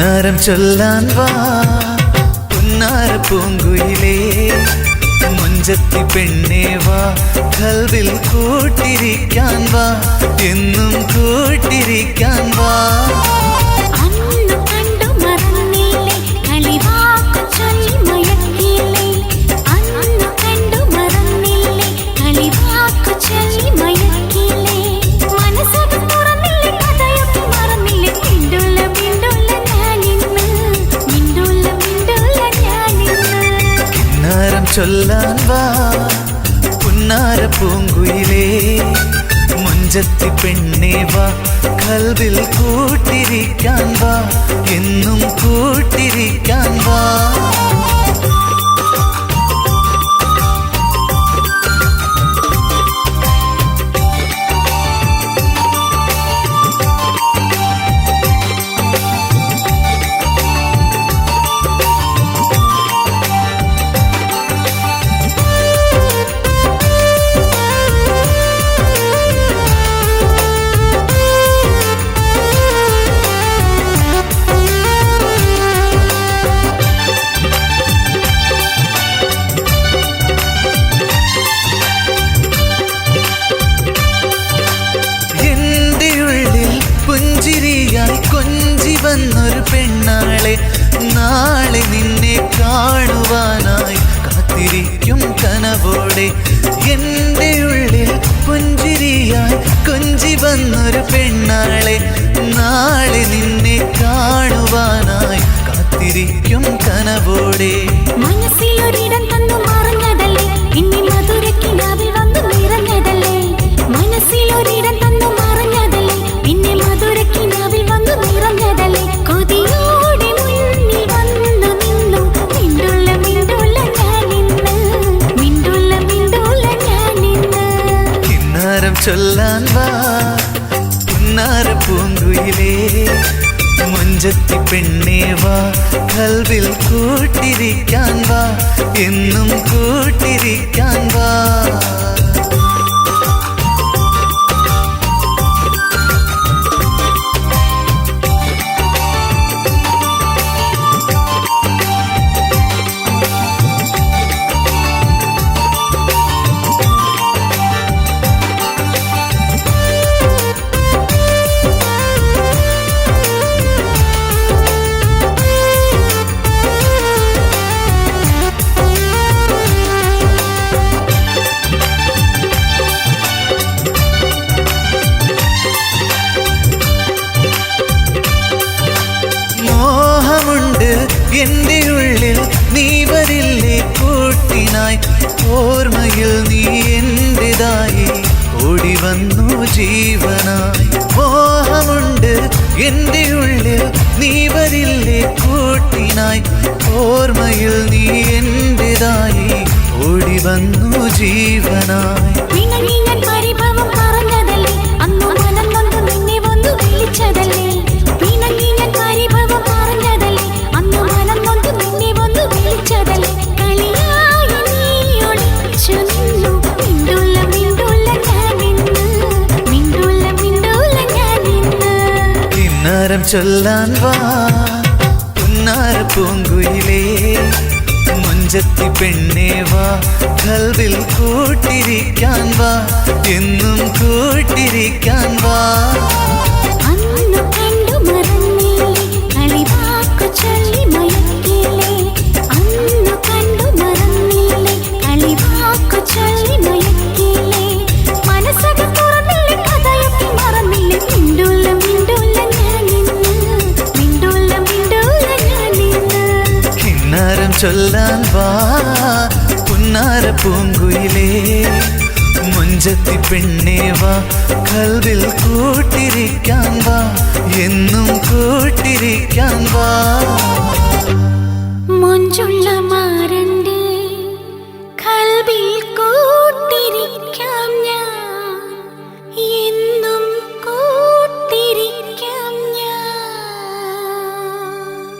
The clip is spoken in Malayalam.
കിന്നാരം ചൊല്ലാൻ വാ പുന്നാര പൂങ്കുയിലേ മുഞ്ചത്തി പെണ്ണേ വാ കൽവിൽ കൂട്ടിരിക്കാൻ വാ എന്നും കൂട്ടിരിക്കാൻ വാ ചൊല്ലാൻ വാ. പുന്നാര പൂങ്കുയിലേ പെണ്ണേ വാ. കൽവിൽ കൂട്ടിരിക്കാൻ വാ. എന്നും കൂട്ടിരിക്കാൻ നാളെ നിന്നെ കാണുവാനായി കാത്തിരിക്കും കനവോടെ. എന്റെ ഉള്ളിൽ പുഞ്ചിരിയായി കൊഞ്ചി വന്നൊരു പെണ്ണാളെ. നാളെ നിന്നെ കാണുവാനായി കാത്തിരിക്കും കനവോടെ. ചൊല്ലാൻ വാ. പുന്നാര പൂങ്കുയിലേ മുഞ്ചത്തി പെണ്ണേ വാ. കൽവിൽ കൂട്ടിരിക്കാൻ വാ എന്നും വാ. മോഹമുണ്ട് എന്റെ ഉള്ളിൽ നീ വരില്ലേ കൂട്ടിനായി ഓർമ്മയിൽ നീ എന്റെതായി ഓടി വന്നു ജീവനായി. മോഹമുണ്ട്. എന്റെ ഉള്ളിൽ നീ വരില്ലേ കൂട്ടിനായി ഓർമ്മയിൽ നീ എന്റെതായി ഓടി വന്നു ജീവനായി. കിന്നാരം ചൊല്ലാൻ വാ പുന്നാര പൂങ്കുയിലേ മുഞ്ചത്തി പെണ്ണേ വാ കൽവിൽ കൂട്ടിരിക്കാൻ വാ എന്നും കൂട്ടിരിക്കാൻ വാ ചൊല്ലാൻ വാ. പുന്നാര പൂങ്കുയിലേ മുഞ്ചത്തി പെണ്ണേ വാ. കൽവിൽ കൂട്ടിരിക്കാൻ വാ എന്നും കൂട്ടിരിക്കാൻ വാ.